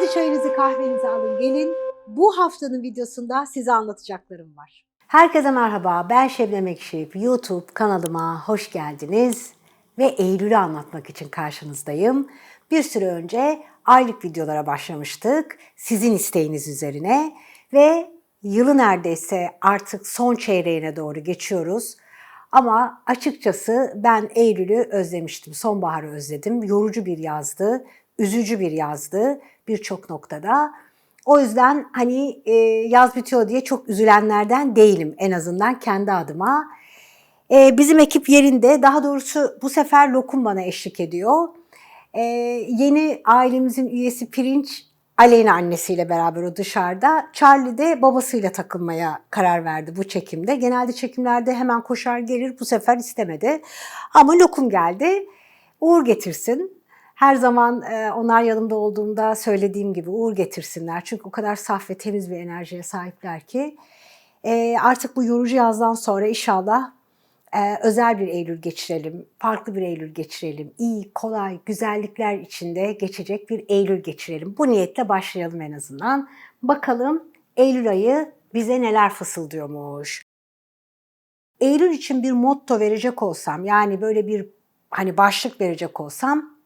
Hadi çayınızı kahvenizi alın gelin. Bu haftanın videosunda size anlatacaklarım var. Herkese merhaba. Ben Şebnem Ekşif. YouTube kanalıma hoş geldiniz. Ve Eylül'ü anlatmak için karşınızdayım. Bir süre önce aylık videolara başlamıştık. Sizin isteğiniz üzerine. Ve yılı neredeyse artık son çeyreğine doğru geçiyoruz. Ama açıkçası ben Eylül'ü özlemiştim, sonbaharı özledim. Yorucu bir yazdı, üzücü bir yazdı birçok noktada. O yüzden hani e, yaz bitiyor diye çok üzülenlerden değilim en azından kendi adıma. E, bizim ekip yerinde, daha doğrusu bu sefer Lokum bana eşlik ediyor. E, yeni ailemizin üyesi Pirinç Aleyna annesiyle beraber o dışarıda. Charlie de babasıyla takılmaya karar verdi bu çekimde. Genelde çekimlerde hemen koşar gelir bu sefer istemedi. Ama Lokum geldi. Uğur getirsin. Her zaman e, onlar yanımda olduğunda söylediğim gibi uğur getirsinler. Çünkü o kadar saf ve temiz bir enerjiye sahipler ki. E, artık bu yorucu yazdan sonra inşallah e, özel bir Eylül geçirelim, farklı bir Eylül geçirelim, iyi, kolay, güzellikler içinde geçecek bir Eylül geçirelim. Bu niyetle başlayalım en azından. Bakalım Eylül ayı bize neler fısıldıyormuş. Eylül için bir motto verecek olsam, yani böyle bir hani başlık verecek olsam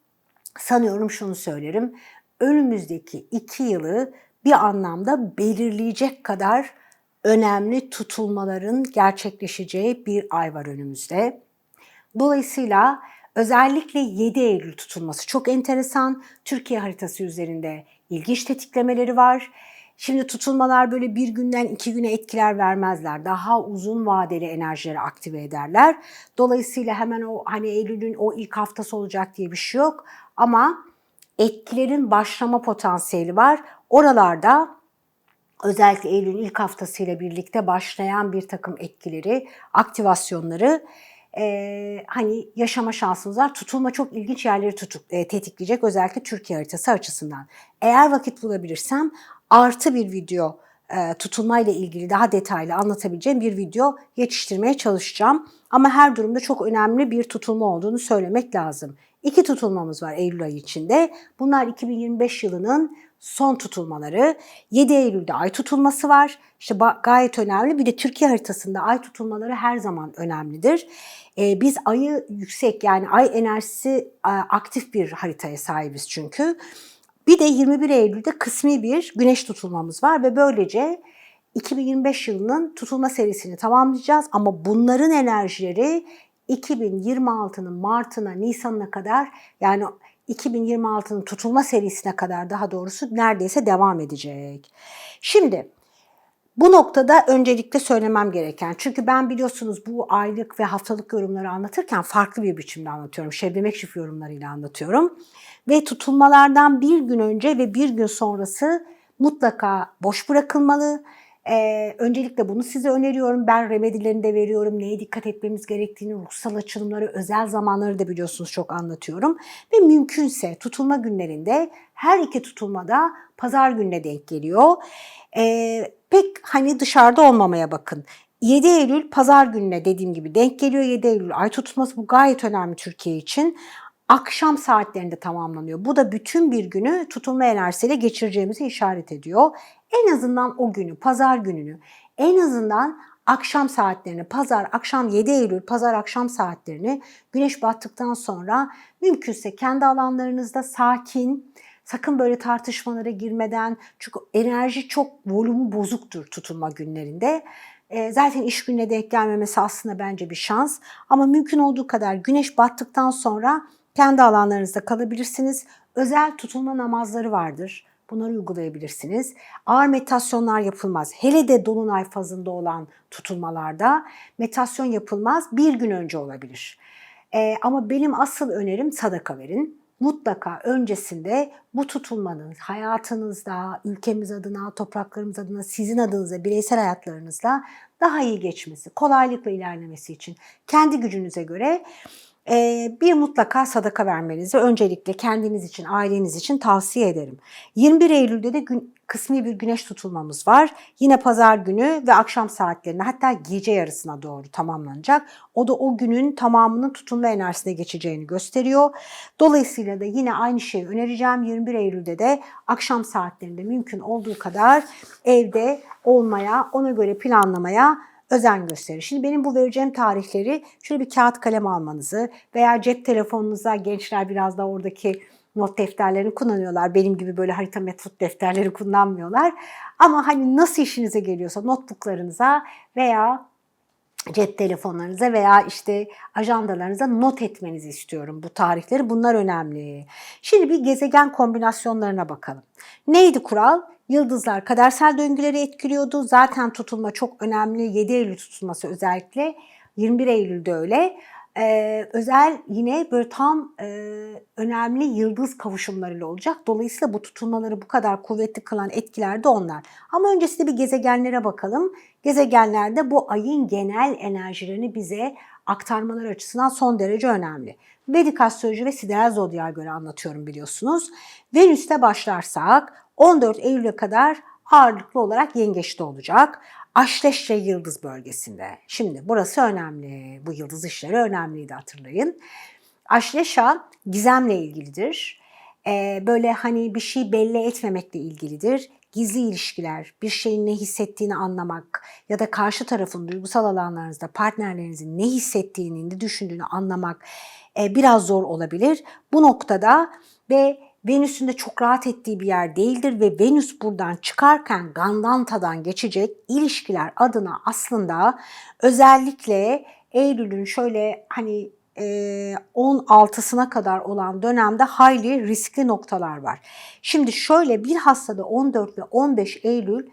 sanıyorum şunu söylerim. Önümüzdeki iki yılı bir anlamda belirleyecek kadar önemli tutulmaların gerçekleşeceği bir ay var önümüzde. Dolayısıyla özellikle 7 Eylül tutulması çok enteresan. Türkiye haritası üzerinde ilginç tetiklemeleri var. Şimdi tutulmalar böyle bir günden iki güne etkiler vermezler. Daha uzun vadeli enerjileri aktive ederler. Dolayısıyla hemen o hani Eylül'ün o ilk haftası olacak diye bir şey yok. Ama etkilerin başlama potansiyeli var. Oralarda özellikle Eylül'ün ilk haftasıyla birlikte başlayan bir takım etkileri, aktivasyonları e, hani yaşama şansımız var. Tutulma çok ilginç yerleri tutuk, e, tetikleyecek özellikle Türkiye haritası açısından. Eğer vakit bulabilirsem artı bir video e, tutulmayla ilgili daha detaylı anlatabileceğim bir video yetiştirmeye çalışacağım. Ama her durumda çok önemli bir tutulma olduğunu söylemek lazım. İki tutulmamız var Eylül ayı içinde. Bunlar 2025 yılının son tutulmaları. 7 Eylül'de ay tutulması var. İşte gayet önemli. Bir de Türkiye haritasında ay tutulmaları her zaman önemlidir. Ee, biz ayı yüksek yani ay enerjisi aktif bir haritaya sahibiz çünkü. Bir de 21 Eylül'de kısmi bir güneş tutulmamız var ve böylece 2025 yılının tutulma serisini tamamlayacağız ama bunların enerjileri 2026'nın Mart'ına, Nisan'ına kadar yani 2026'nın tutulma serisine kadar daha doğrusu neredeyse devam edecek. Şimdi bu noktada öncelikle söylemem gereken, çünkü ben biliyorsunuz bu aylık ve haftalık yorumları anlatırken farklı bir biçimde anlatıyorum. Şebnem Ekşif yorumlarıyla anlatıyorum. Ve tutulmalardan bir gün önce ve bir gün sonrası mutlaka boş bırakılmalı ee, öncelikle bunu size öneriyorum. Ben remedilerini de veriyorum. Neye dikkat etmemiz gerektiğini, ruhsal açılımları, özel zamanları da biliyorsunuz çok anlatıyorum. Ve mümkünse tutulma günlerinde her iki tutulmada pazar gününe denk geliyor. Ee, pek hani dışarıda olmamaya bakın. 7 Eylül pazar gününe dediğim gibi denk geliyor. 7 Eylül ay tutulması bu gayet önemli Türkiye için akşam saatlerinde tamamlanıyor. Bu da bütün bir günü tutulma enerjisiyle geçireceğimizi işaret ediyor. En azından o günü, pazar gününü, en azından akşam saatlerini, pazar akşam 7 Eylül pazar akşam saatlerini güneş battıktan sonra mümkünse kendi alanlarınızda sakin, sakın böyle tartışmalara girmeden çünkü enerji çok volümü bozuktur tutulma günlerinde. E, zaten iş gününe denk gelmemesi aslında bence bir şans ama mümkün olduğu kadar güneş battıktan sonra kendi alanlarınızda kalabilirsiniz. Özel tutulma namazları vardır. Bunları uygulayabilirsiniz. Ağır meditasyonlar yapılmaz. Hele de dolunay fazında olan tutulmalarda meditasyon yapılmaz. Bir gün önce olabilir. Ee, ama benim asıl önerim sadaka verin. Mutlaka öncesinde bu tutulmanın hayatınızda, ülkemiz adına, topraklarımız adına, sizin adınıza, bireysel hayatlarınızla daha iyi geçmesi, kolaylıkla ilerlemesi için kendi gücünüze göre bir mutlaka sadaka vermenizi öncelikle kendiniz için, aileniz için tavsiye ederim. 21 Eylül'de de gün, kısmi bir güneş tutulmamız var. Yine pazar günü ve akşam saatlerinde hatta gece yarısına doğru tamamlanacak. O da o günün tamamının tutulma enerjisine geçeceğini gösteriyor. Dolayısıyla da yine aynı şeyi önereceğim. 21 Eylül'de de akşam saatlerinde mümkün olduğu kadar evde olmaya, ona göre planlamaya özen gösterir. Şimdi benim bu vereceğim tarihleri şöyle bir kağıt kalem almanızı veya cep telefonunuza gençler biraz da oradaki not defterlerini kullanıyorlar. Benim gibi böyle harita metot defterleri kullanmıyorlar. Ama hani nasıl işinize geliyorsa notebooklarınıza veya cep telefonlarınıza veya işte ajandalarınıza not etmenizi istiyorum bu tarihleri. Bunlar önemli. Şimdi bir gezegen kombinasyonlarına bakalım. Neydi kural? Yıldızlar kadersel döngüleri etkiliyordu. Zaten tutulma çok önemli. 7 Eylül tutulması özellikle. 21 Eylül'de öyle. Ee, özel yine böyle tam e, önemli yıldız kavuşumlarıyla olacak. Dolayısıyla bu tutulmaları bu kadar kuvvetli kılan etkiler de onlar. Ama öncesinde bir gezegenlere bakalım. Gezegenlerde bu ayın genel enerjilerini bize aktarmalar açısından son derece önemli. Vedik astroloji ve sideral zodyaya göre anlatıyorum biliyorsunuz. Venüs'te başlarsak 14 Eylül'e kadar ağırlıklı olarak yengeçte olacak. Aşleşçe yıldız bölgesinde. Şimdi burası önemli. Bu yıldız işleri önemliydi hatırlayın. Aşleşa gizemle ilgilidir. Ee, böyle hani bir şey belli etmemekle ilgilidir. Gizli ilişkiler, bir şeyin ne hissettiğini anlamak ya da karşı tarafın duygusal alanlarınızda partnerlerinizin ne hissettiğini, ne düşündüğünü anlamak e, biraz zor olabilir. Bu noktada ve Venüs'ün de çok rahat ettiği bir yer değildir ve Venüs buradan çıkarken Gandanta'dan geçecek ilişkiler adına aslında özellikle Eylül'ün şöyle hani e, 16'sına kadar olan dönemde hayli riskli noktalar var. Şimdi şöyle bir hastada 14 ve 15 Eylül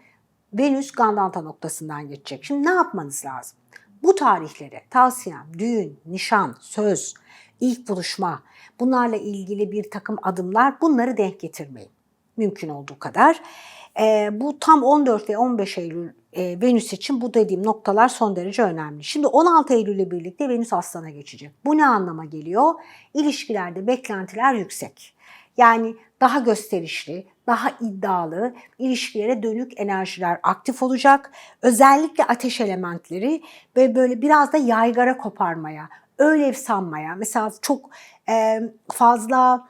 Venüs Gandanta noktasından geçecek. Şimdi ne yapmanız lazım? Bu tarihlere tavsiyem düğün, nişan, söz, ilk buluşma bunlarla ilgili bir takım adımlar bunları denk getirmeyin. Mümkün olduğu kadar. E, bu tam 14 ve 15 Eylül e, Venüs için bu dediğim noktalar son derece önemli. Şimdi 16 Eylül ile birlikte Venüs Aslan'a geçecek. Bu ne anlama geliyor? İlişkilerde beklentiler yüksek. Yani daha gösterişli, daha iddialı, ilişkilere dönük enerjiler aktif olacak. Özellikle ateş elementleri ve böyle biraz da yaygara koparmaya, öyle sanmaya, mesela çok fazla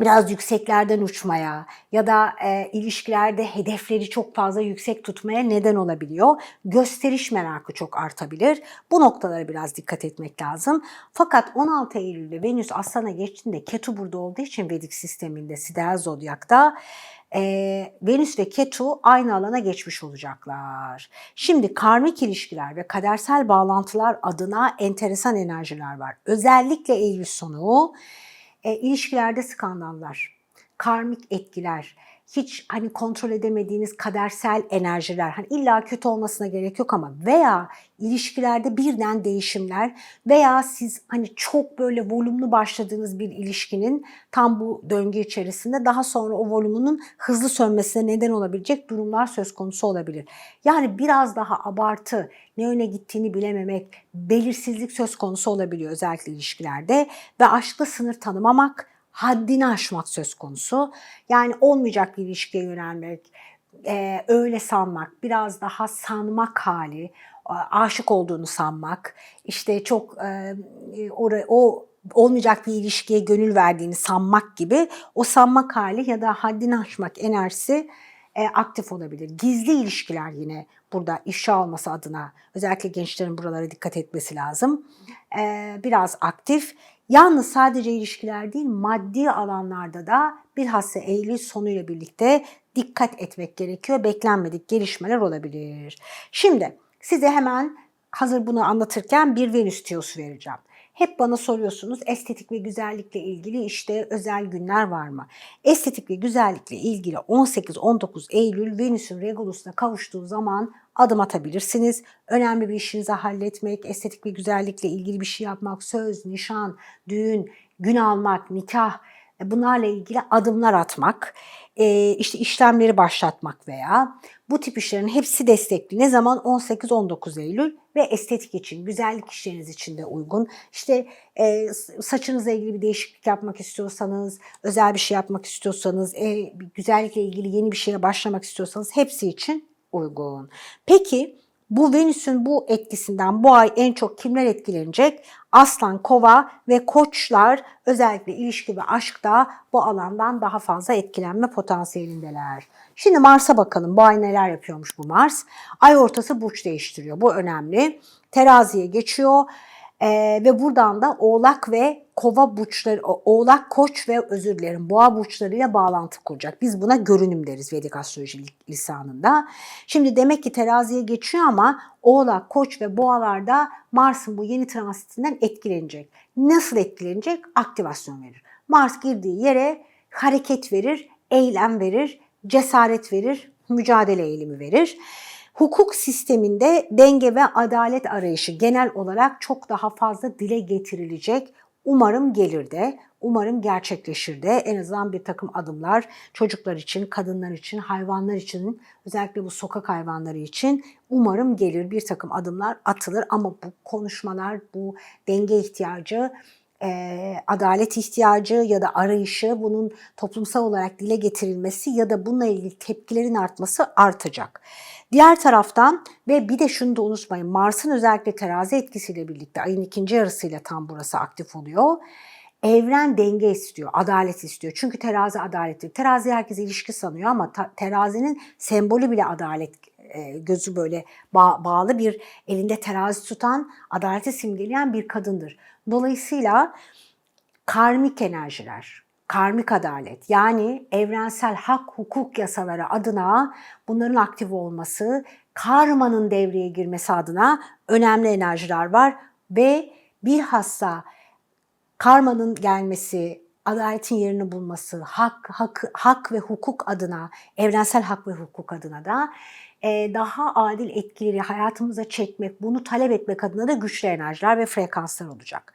biraz yükseklerden uçmaya ya da e, ilişkilerde hedefleri çok fazla yüksek tutmaya neden olabiliyor. Gösteriş merakı çok artabilir. Bu noktalara biraz dikkat etmek lazım. Fakat 16 Eylül'de Venüs Aslan'a geçtiğinde Ketu burada olduğu için Vedik sisteminde Sideral Zodyak'ta e, Venüs ve Ketu aynı alana geçmiş olacaklar. Şimdi karmik ilişkiler ve kadersel bağlantılar adına enteresan enerjiler var. Özellikle Eylül sonu e, ilişkilerde skandallar, karmik etkiler, hiç hani kontrol edemediğiniz kadersel enerjiler, hani illa kötü olmasına gerek yok ama veya ilişkilerde birden değişimler veya siz hani çok böyle volümlü başladığınız bir ilişkinin tam bu döngü içerisinde daha sonra o volümünün hızlı sönmesine neden olabilecek durumlar söz konusu olabilir. Yani biraz daha abartı, ne yöne gittiğini bilememek, belirsizlik söz konusu olabiliyor özellikle ilişkilerde ve aşkta sınır tanımamak, haddini aşmak söz konusu. Yani olmayacak bir ilişkiye yönelmek, e, öyle sanmak, biraz daha sanmak hali, aşık olduğunu sanmak, işte çok e, oraya, o olmayacak bir ilişkiye gönül verdiğini sanmak gibi o sanmak hali ya da haddini aşmak enerjisi e, aktif olabilir. Gizli ilişkiler yine burada ifşa alması adına özellikle gençlerin buralara dikkat etmesi lazım. E, biraz aktif. Yalnız sadece ilişkiler değil maddi alanlarda da bilhassa Eylül sonuyla birlikte dikkat etmek gerekiyor. Beklenmedik gelişmeler olabilir. Şimdi size hemen hazır bunu anlatırken bir Venüs tiyosu vereceğim. Hep bana soruyorsunuz estetik ve güzellikle ilgili işte özel günler var mı? Estetik ve güzellikle ilgili 18-19 Eylül Venüs'ün Regulus'una kavuştuğu zaman adım atabilirsiniz. Önemli bir işinizi halletmek, estetik ve güzellikle ilgili bir şey yapmak, söz, nişan, düğün, gün almak, nikah, bunlarla ilgili adımlar atmak, e, işte işlemleri başlatmak veya bu tip işlerin hepsi destekli. Ne zaman? 18-19 Eylül ve estetik için, güzellik işleriniz için de uygun. İşte e, saçınızla ilgili bir değişiklik yapmak istiyorsanız, özel bir şey yapmak istiyorsanız, e, güzellikle ilgili yeni bir şeye başlamak istiyorsanız hepsi için uygun. Peki bu Venüs'ün bu etkisinden bu ay en çok kimler etkilenecek? Aslan, Kova ve Koçlar özellikle ilişki ve aşkta bu alandan daha fazla etkilenme potansiyelindeler. Şimdi Mars'a bakalım. Bu ay neler yapıyormuş bu Mars? Ay ortası burç değiştiriyor. Bu önemli. Teraziye geçiyor. Ee, ve buradan da Oğlak ve Kova burçları, Oğlak, Koç ve özür dilerim Boğa burçlarıyla bağlantı kuracak. Biz buna görünüm deriz Vedik astroloji lisanında. Şimdi demek ki teraziye geçiyor ama Oğlak, Koç ve Boğalarda Mars'ın bu yeni transitinden etkilenecek. Nasıl etkilenecek? Aktivasyon verir. Mars girdiği yere hareket verir, eylem verir, cesaret verir, mücadele eğilimi verir. Hukuk sisteminde denge ve adalet arayışı genel olarak çok daha fazla dile getirilecek. Umarım gelir de, umarım gerçekleşir de en azından bir takım adımlar çocuklar için, kadınlar için, hayvanlar için, özellikle bu sokak hayvanları için umarım gelir bir takım adımlar atılır ama bu konuşmalar, bu denge ihtiyacı e, adalet ihtiyacı ya da arayışı bunun toplumsal olarak dile getirilmesi ya da bununla ilgili tepkilerin artması artacak. Diğer taraftan ve bir de şunu da unutmayın Mars'ın özellikle terazi etkisiyle birlikte ayın ikinci yarısıyla tam burası aktif oluyor. Evren denge istiyor, adalet istiyor. Çünkü terazi adalettir. Terazi herkes ilişki sanıyor ama terazinin sembolü bile adalet e, gözü böyle bağ, bağlı bir elinde terazi tutan, adaleti simgeleyen bir kadındır. Dolayısıyla karmik enerjiler, karmik adalet yani evrensel hak hukuk yasaları adına bunların aktif olması, karmanın devreye girmesi adına önemli enerjiler var ve bilhassa karmanın gelmesi, adaletin yerini bulması, hak, hak, hak ve hukuk adına, evrensel hak ve hukuk adına da e, daha adil etkileri hayatımıza çekmek, bunu talep etmek adına da güçlü enerjiler ve frekanslar olacak.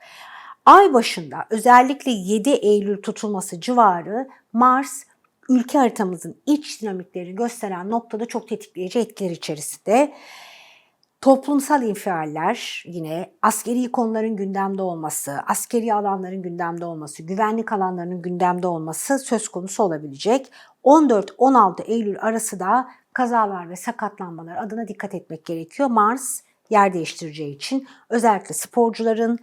Ay başında özellikle 7 Eylül tutulması civarı Mars ülke haritamızın iç dinamikleri gösteren noktada çok tetikleyici etkiler içerisinde. Toplumsal infialler yine askeri konuların gündemde olması, askeri alanların gündemde olması, güvenlik alanlarının gündemde olması söz konusu olabilecek. 14-16 Eylül arası da kazalar ve sakatlanmalar adına dikkat etmek gerekiyor. Mars yer değiştireceği için özellikle sporcuların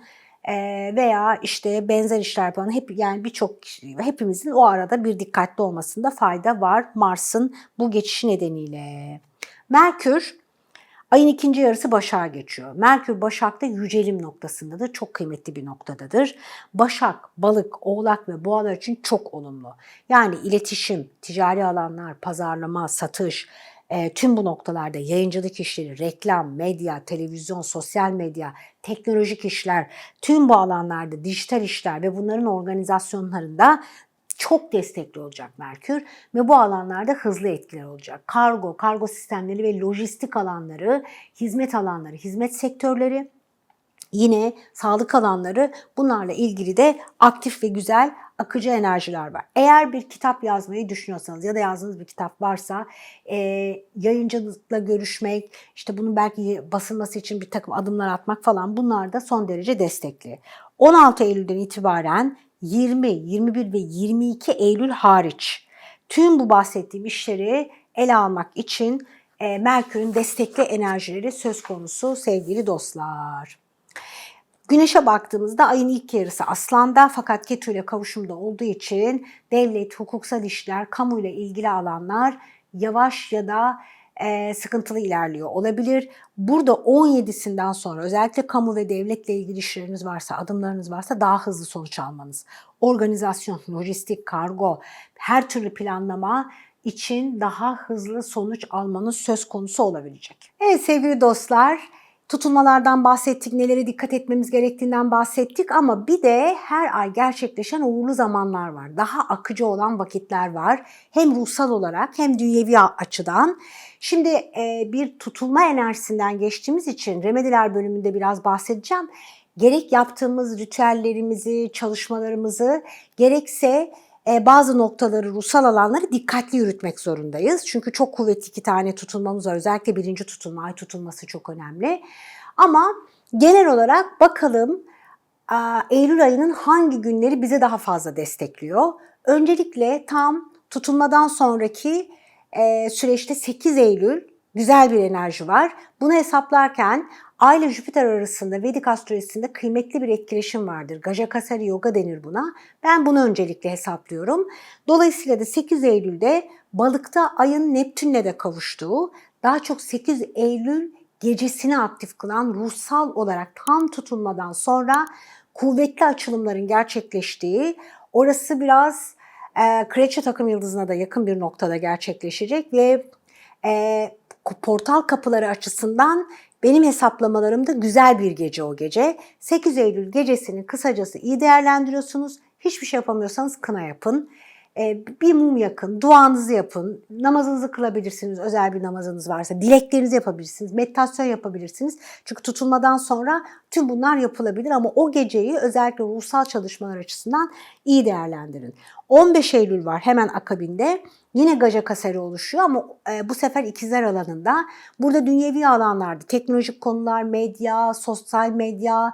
veya işte benzer işler yapan hep yani birçok hepimizin o arada bir dikkatli olmasında fayda var Mars'ın bu geçişi nedeniyle. Merkür Ayın ikinci yarısı Başak'a geçiyor. Merkür Başak'ta yücelim noktasındadır. Çok kıymetli bir noktadadır. Başak, balık, oğlak ve boğalar için çok olumlu. Yani iletişim, ticari alanlar, pazarlama, satış, e, tüm bu noktalarda yayıncılık işleri, reklam, medya, televizyon, sosyal medya, teknolojik işler, tüm bu alanlarda dijital işler ve bunların organizasyonlarında çok destekli olacak Merkür ve bu alanlarda hızlı etkiler olacak. Kargo, kargo sistemleri ve lojistik alanları, hizmet alanları, hizmet sektörleri, yine sağlık alanları bunlarla ilgili de aktif ve güzel akıcı enerjiler var. Eğer bir kitap yazmayı düşünüyorsanız ya da yazdığınız bir kitap varsa e, yayıncılıkla görüşmek, işte bunun belki basılması için bir takım adımlar atmak falan bunlar da son derece destekli. 16 Eylül'den itibaren 20, 21 ve 22 Eylül hariç tüm bu bahsettiğim işleri ele almak için e, Merkür'ün destekli enerjileri söz konusu sevgili dostlar. Güneşe baktığımızda ayın ilk yarısı Aslan'da fakat Ketu ile kavuşumda olduğu için devlet, hukuksal işler, kamuyla ilgili alanlar yavaş ya da e, sıkıntılı ilerliyor olabilir. Burada 17'sinden sonra özellikle kamu ve devletle ilgili işleriniz varsa, adımlarınız varsa daha hızlı sonuç almanız. Organizasyon, lojistik, kargo, her türlü planlama için daha hızlı sonuç almanız söz konusu olabilecek. Evet sevgili dostlar, tutulmalardan bahsettik, nelere dikkat etmemiz gerektiğinden bahsettik ama bir de her ay gerçekleşen uğurlu zamanlar var. Daha akıcı olan vakitler var. Hem ruhsal olarak hem dünyevi açıdan. Şimdi e, bir tutulma enerjisinden geçtiğimiz için remediler bölümünde biraz bahsedeceğim. Gerek yaptığımız ritüellerimizi, çalışmalarımızı gerekse bazı noktaları, ruhsal alanları dikkatli yürütmek zorundayız. Çünkü çok kuvvetli iki tane tutulmamız var. Özellikle birinci tutulma, ay tutulması çok önemli. Ama genel olarak bakalım Eylül ayının hangi günleri bize daha fazla destekliyor? Öncelikle tam tutulmadan sonraki e, süreçte 8 Eylül güzel bir enerji var. Bunu hesaplarken Ay ile Jüpiter arasında Vedik astrolojisinde kıymetli bir etkileşim vardır. Gajakasari Yoga denir buna. Ben bunu öncelikle hesaplıyorum. Dolayısıyla da 8 Eylül'de balıkta ayın Neptün'le de kavuştuğu, daha çok 8 Eylül gecesini aktif kılan ruhsal olarak tam tutulmadan sonra kuvvetli açılımların gerçekleştiği, orası biraz e, Kraliçe takım yıldızına da yakın bir noktada gerçekleşecek ve e, portal kapıları açısından benim hesaplamalarımda güzel bir gece o gece. 8 Eylül gecesini kısacası iyi değerlendiriyorsunuz. Hiçbir şey yapamıyorsanız kına yapın. Ee, bir mum yakın, duanızı yapın, namazınızı kılabilirsiniz, özel bir namazınız varsa, dileklerinizi yapabilirsiniz, meditasyon yapabilirsiniz. Çünkü tutulmadan sonra tüm bunlar yapılabilir ama o geceyi özellikle ruhsal çalışmalar açısından iyi değerlendirin. 15 Eylül var hemen akabinde. Yine Gaja Kaseri oluşuyor ama e, bu sefer ikizler alanında. Burada dünyevi alanlarda teknolojik konular, medya, sosyal medya,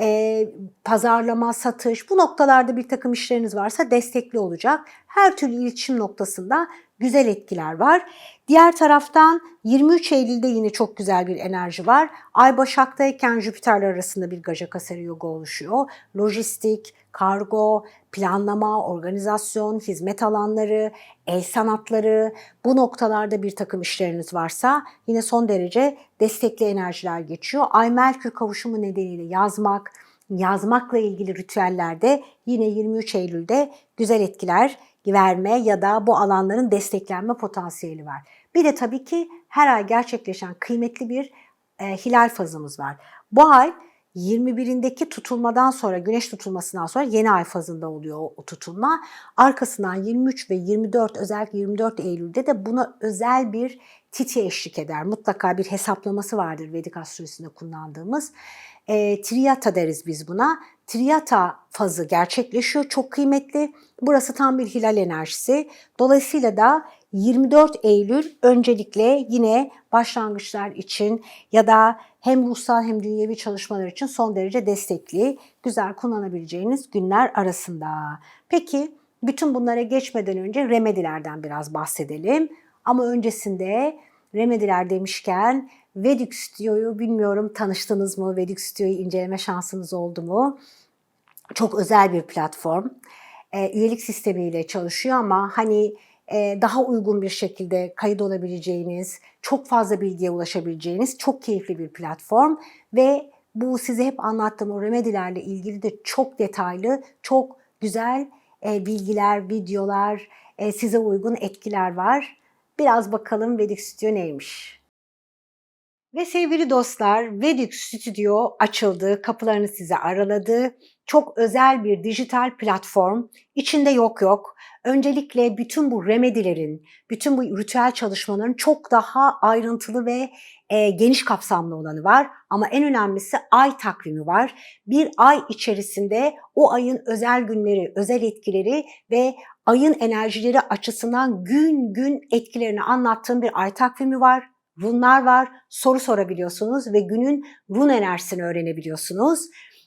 e, pazarlama, satış bu noktalarda bir takım işleriniz varsa destekli olacak. Her türlü iletişim noktasında güzel etkiler var. Diğer taraftan 23 Eylül'de yine çok güzel bir enerji var. Ay Başak'tayken Jüpiter'le arasında bir Gaja Kaseri yoga oluşuyor. Lojistik, kargo, planlama, organizasyon, hizmet alanları, el sanatları bu noktalarda bir takım işleriniz varsa yine son derece destekli enerjiler geçiyor. Ay Merkür kavuşumu nedeniyle yazmak, yazmakla ilgili ritüellerde yine 23 Eylül'de güzel etkiler verme ya da bu alanların desteklenme potansiyeli var. Bir de tabii ki her ay gerçekleşen kıymetli bir e, hilal fazımız var. Bu ay 21'indeki tutulmadan sonra, güneş tutulmasından sonra yeni ay fazında oluyor o, tutulma. Arkasından 23 ve 24 özellikle 24 Eylül'de de buna özel bir titi eşlik eder. Mutlaka bir hesaplaması vardır Vedik astrolojisinde kullandığımız. E, triyata deriz biz buna. Triyata fazı gerçekleşiyor. Çok kıymetli. Burası tam bir hilal enerjisi. Dolayısıyla da 24 Eylül öncelikle yine başlangıçlar için ya da hem ruhsal hem dünyevi çalışmalar için son derece destekli, güzel kullanabileceğiniz günler arasında. Peki bütün bunlara geçmeden önce remedilerden biraz bahsedelim. Ama öncesinde remediler demişken Vedik Stüdyo'yu bilmiyorum tanıştınız mı? Vedik Stüdyo'yu inceleme şansınız oldu mu? Çok özel bir platform. E, üyelik sistemiyle çalışıyor ama hani e, daha uygun bir şekilde kayıt olabileceğiniz, çok fazla bilgiye ulaşabileceğiniz çok keyifli bir platform ve bu size hep anlattığım o remedilerle ilgili de çok detaylı, çok güzel e, bilgiler, videolar, e, size uygun etkiler var. Biraz bakalım Vedik Stüdyo neymiş? Ve sevgili dostlar, Vedik Stüdyo açıldı, kapılarını size araladı. Çok özel bir dijital platform. İçinde yok yok. Öncelikle bütün bu remedilerin, bütün bu ritüel çalışmaların çok daha ayrıntılı ve e, geniş kapsamlı olanı var. Ama en önemlisi ay takvimi var. Bir ay içerisinde o ayın özel günleri, özel etkileri ve ayın enerjileri açısından gün gün etkilerini anlattığım bir ay takvimi var. Runlar var, soru sorabiliyorsunuz ve günün run enerjisini öğrenebiliyorsunuz.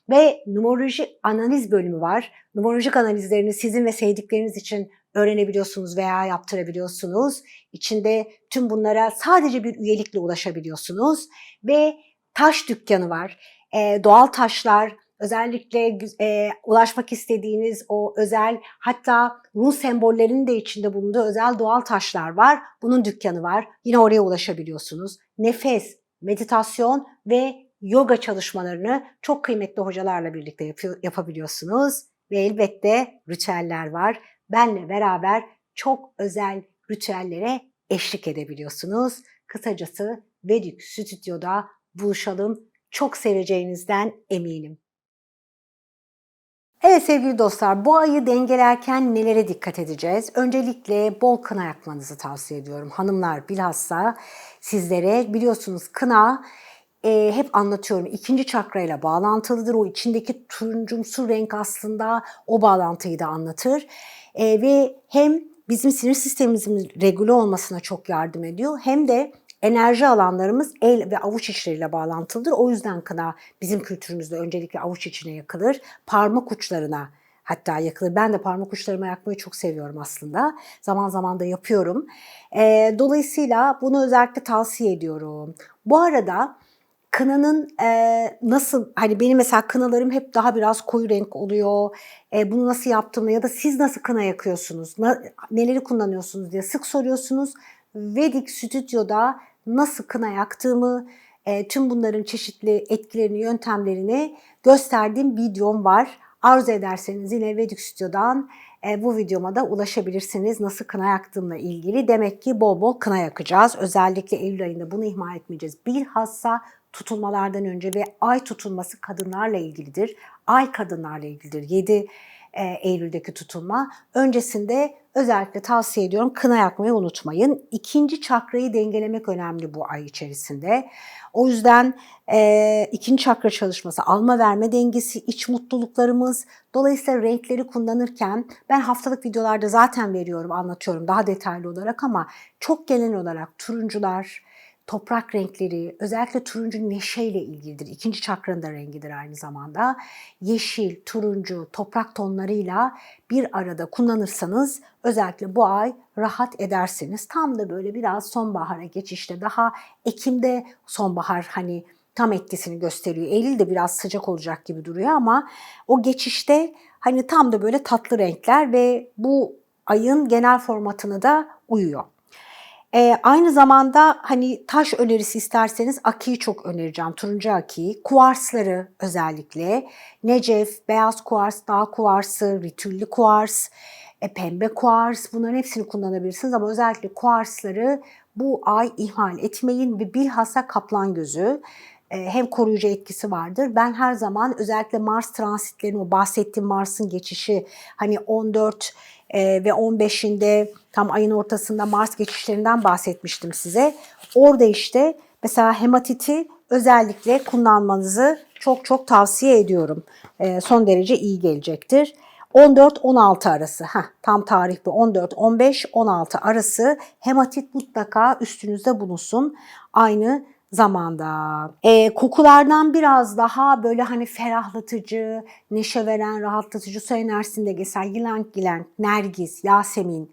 Ve numeroloji analiz bölümü var. Numerolojik analizlerini sizin ve sevdikleriniz için öğrenebiliyorsunuz veya yaptırabiliyorsunuz. İçinde tüm bunlara sadece bir üyelikle ulaşabiliyorsunuz. Ve taş dükkanı var. E, doğal taşlar, özellikle e, ulaşmak istediğiniz o özel hatta run sembollerinin de içinde bulunduğu özel doğal taşlar var. Bunun dükkanı var. Yine oraya ulaşabiliyorsunuz. Nefes, meditasyon ve yoga çalışmalarını çok kıymetli hocalarla birlikte yapıyor, yapabiliyorsunuz. Ve elbette ritüeller var. Benle beraber çok özel ritüellere eşlik edebiliyorsunuz. Kısacası Vedik Stüdyo'da buluşalım. Çok seveceğinizden eminim. Evet sevgili dostlar bu ayı dengelerken nelere dikkat edeceğiz? Öncelikle bol kına yakmanızı tavsiye ediyorum. Hanımlar bilhassa sizlere biliyorsunuz kına e, hep anlatıyorum. İkinci çakrayla bağlantılıdır. O içindeki turuncumsu renk aslında o bağlantıyı da anlatır. E, ve hem bizim sinir sistemimizin regüle olmasına çok yardım ediyor. Hem de enerji alanlarımız el ve avuç içleriyle bağlantılıdır. O yüzden kına bizim kültürümüzde öncelikle avuç içine yakılır. Parmak uçlarına hatta yakılır. Ben de parmak uçlarıma yakmayı çok seviyorum aslında. Zaman zaman da yapıyorum. E, dolayısıyla bunu özellikle tavsiye ediyorum. Bu arada kınanın e, nasıl hani benim mesela kınalarım hep daha biraz koyu renk oluyor. E, bunu nasıl yaptığımı ya da siz nasıl kına yakıyorsunuz, na, neleri kullanıyorsunuz diye sık soruyorsunuz. Vedik Stüdyo'da nasıl kına yaktığımı, e, tüm bunların çeşitli etkilerini, yöntemlerini gösterdiğim videom var. Arzu ederseniz yine Vedik Stüdyo'dan e, bu videoma da ulaşabilirsiniz. Nasıl kına yaktığımla ilgili. Demek ki bol bol kına yakacağız. Özellikle Eylül ayında bunu ihmal etmeyeceğiz. Bilhassa tutulmalardan önce ve ay tutulması kadınlarla ilgilidir. Ay kadınlarla ilgilidir. 7 e, Eylül'deki tutulma. Öncesinde özellikle tavsiye ediyorum kına yakmayı unutmayın. İkinci çakrayı dengelemek önemli bu ay içerisinde. O yüzden e, ikinci çakra çalışması, alma verme dengesi, iç mutluluklarımız. Dolayısıyla renkleri kullanırken ben haftalık videolarda zaten veriyorum, anlatıyorum daha detaylı olarak ama çok genel olarak turuncular, toprak renkleri, özellikle turuncu neşeyle ilgilidir. İkinci çakranın da rengidir aynı zamanda. Yeşil, turuncu, toprak tonlarıyla bir arada kullanırsanız özellikle bu ay rahat edersiniz. Tam da böyle biraz sonbahara geçişte daha Ekim'de sonbahar hani tam etkisini gösteriyor. Eylül de biraz sıcak olacak gibi duruyor ama o geçişte hani tam da böyle tatlı renkler ve bu ayın genel formatını da uyuyor. Ee, aynı zamanda hani taş önerisi isterseniz akiyi çok önereceğim. Turuncu akiyi. Kuarsları özellikle. Necef, beyaz kuars, dağ kuarsı, ritüllü kuars, e, pembe kuars bunların hepsini kullanabilirsiniz ama özellikle kuarsları bu ay ihmal etmeyin ve bilhassa kaplan gözü e, hem koruyucu etkisi vardır. Ben her zaman özellikle Mars transitlerini o bahsettiğim Mars'ın geçişi hani 14 e, ve 15'inde tam ayın ortasında Mars geçişlerinden bahsetmiştim size. Orada işte mesela hematiti özellikle kullanmanızı çok çok tavsiye ediyorum. E, son derece iyi gelecektir. 14-16 arası, heh, tam tarih bu 14-15-16 arası hematit mutlaka üstünüzde bulunsun. Aynı zamanda. E, kokulardan biraz daha böyle hani ferahlatıcı, neşe veren, rahatlatıcı su enerjisinde geçen yılan gilen, nergis, yasemin,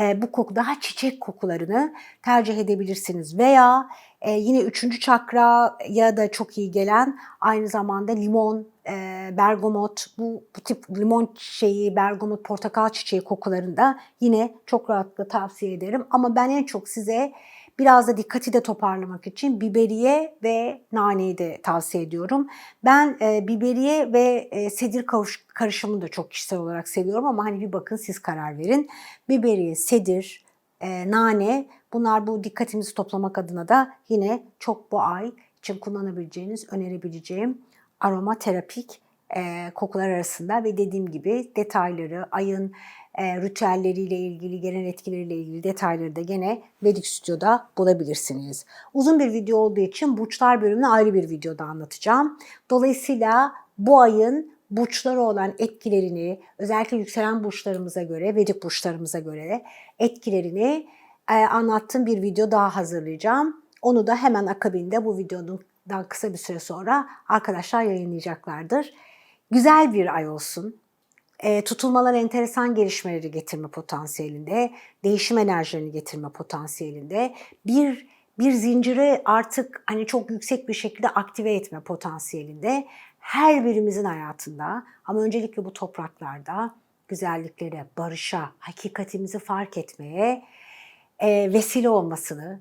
e, bu koku daha çiçek kokularını tercih edebilirsiniz. Veya e, yine üçüncü çakra ya da çok iyi gelen aynı zamanda limon, e, bergamot, bu, bu tip limon şeyi, bergamot, portakal çiçeği kokularında yine çok rahatlıkla tavsiye ederim. Ama ben en çok size Biraz da dikkati de toparlamak için biberiye ve naneyi de tavsiye ediyorum. Ben e, biberiye ve e, sedir kavuş, karışımını da çok kişisel olarak seviyorum ama hani bir bakın siz karar verin. Biberiye, sedir, e, nane bunlar bu dikkatimizi toplamak adına da yine çok bu ay için kullanabileceğiniz, önerebileceğim aromaterapik e, kokular arasında ve dediğim gibi detayları, ayın e, ritüelleriyle ilgili, genel etkileriyle ilgili detayları da gene Vedik Stüdyo'da bulabilirsiniz. Uzun bir video olduğu için burçlar bölümünü ayrı bir videoda anlatacağım. Dolayısıyla bu ayın burçlara olan etkilerini, özellikle yükselen burçlarımıza göre, Vedik burçlarımıza göre etkilerini e, anlattığım bir video daha hazırlayacağım. Onu da hemen akabinde bu videonun kısa bir süre sonra arkadaşlar yayınlayacaklardır. Güzel bir ay olsun. E, tutulmalar enteresan gelişmeleri getirme potansiyelinde, değişim enerjilerini getirme potansiyelinde, bir bir zinciri artık hani çok yüksek bir şekilde aktive etme potansiyelinde her birimizin hayatında ama öncelikle bu topraklarda güzelliklere, barışa, hakikatimizi fark etmeye e, vesile olmasını,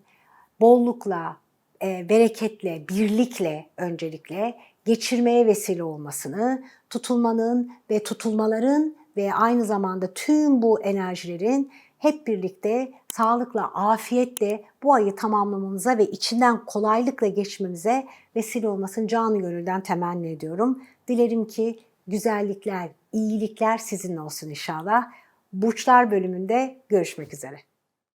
bollukla, e, bereketle, birlikle öncelikle geçirmeye vesile olmasını, tutulmanın ve tutulmaların ve aynı zamanda tüm bu enerjilerin hep birlikte sağlıkla, afiyetle bu ayı tamamlamamıza ve içinden kolaylıkla geçmemize vesile olmasını canı gönülden temenni ediyorum. Dilerim ki güzellikler, iyilikler sizinle olsun inşallah. Burçlar bölümünde görüşmek üzere.